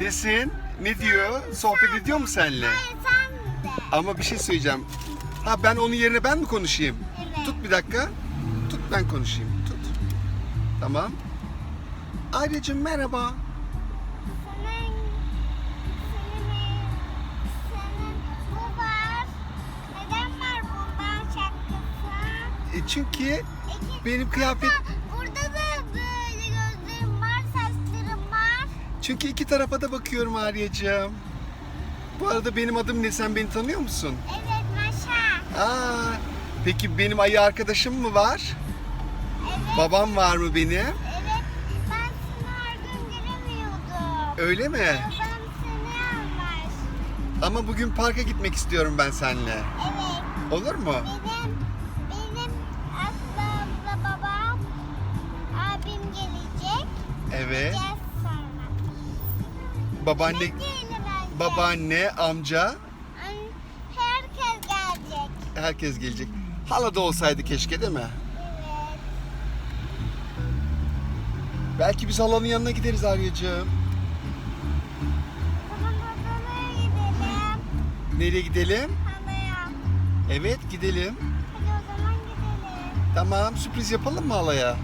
Desin. Ne diyor? Sohbet ediyor mu seninle? Hayır sen de. Ama bir şey söyleyeceğim. Ha ben onun yerine ben mi konuşayım? Evet. Tut bir dakika. Tut ben konuşayım. Tut. Tamam. Ayrıca merhaba. Senin, senin, senin bu var. Neden var bundan şapkası? E çünkü benim kıyafet... Çünkü iki tarafa da bakıyorum Arya'cığım. Bu arada benim adım ne? Sen beni tanıyor musun? Evet Maşa. Aa, peki benim ayı arkadaşım mı var? Evet. Babam var mı benim? Evet. Ben seni her gün göremiyordum. Öyle mi? Babam seni almış. Ama bugün parka gitmek istiyorum ben seninle. Evet. Olur mu? Benim benim ablamla babam abim gelecek. Evet. Gideceğiz sonra. Babaanne, Ne diyelim önce? babaanne, amca, An- Herkes gelecek. herkes gelecek. Hala da olsaydı keşke değil mi? Evet. Belki biz halanın yanına gideriz Arya'cığım. Tamam gidelim. Nereye gidelim? Halaya. Evet gidelim. Hadi o zaman gidelim. Tamam sürpriz yapalım mı halaya?